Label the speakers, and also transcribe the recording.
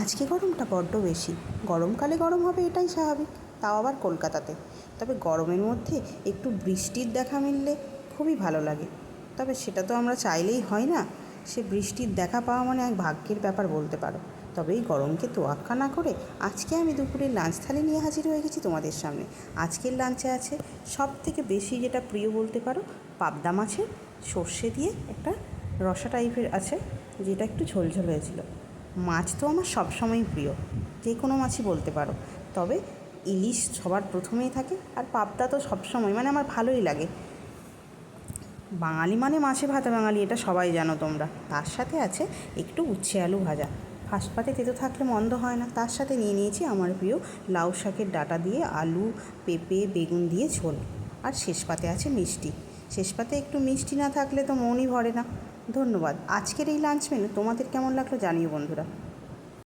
Speaker 1: আজকে গরমটা বড্ড বেশি। গরমকালে গরম হবে এটাই স্বাভাবিক, তাও আবার কলকাতাতে। তবে গরমের মধ্যে একটু বৃষ্টির দেখা মিললে খুবই ভালো লাগে। তবে সেটা তো আমরা চাইলেই হয় না, সে বৃষ্টির দেখা পাওয়া মানে এক ভাগ্যের ব্যাপার বলতে পারো। তবে এই গরমকে তোয়াক্কা না করে আজকে আমি দুপুরের লাঞ্চ থালি নিয়ে হাজির হয়ে গেছি তোমাদের সামনে। আজকের লাঞ্চে আছে সব থেকে বেশি যেটা প্রিয় বলতে পারো, পাবদা মাছের সর্ষে দিয়ে একটা রসা টাইপের আছে, যেটা একটু ঝোলঝোল হয়েছিল। মাছ তো আমার সবসময়ই প্রিয়। যে কোনো মাছই বলতে পারো। তবে ইলিশ সবার প্রথমেই থাকে আর পাবদা তো সবসময় মানে আমার ভালোই লাগে। বাঙালি মানে মাছে ভাতা বাঙালি, এটা সবাই জানো তোমরা। তার সাথে আছে একটু উচ্ছে আলু ভাজা। ফার্স্ট পাতে তেতো থাকলে মন্দ হয় না। তার সাথে নিয়ে নিয়েছি আমার প্রিয় লাউ শাকের ডাঁটা দিয়ে আলু, পেঁপে, বেগুন দিয়ে ঝোল। আর শেষ পাতে আছে মিষ্টি। শেষ পাতে একটু মিষ্টি না থাকলে তো মনই ভরে না। ধন্যবাদ। আজকের এই লাঞ্চ মেনু তোমাদের কেমন লাগল জানিও বন্ধুরা।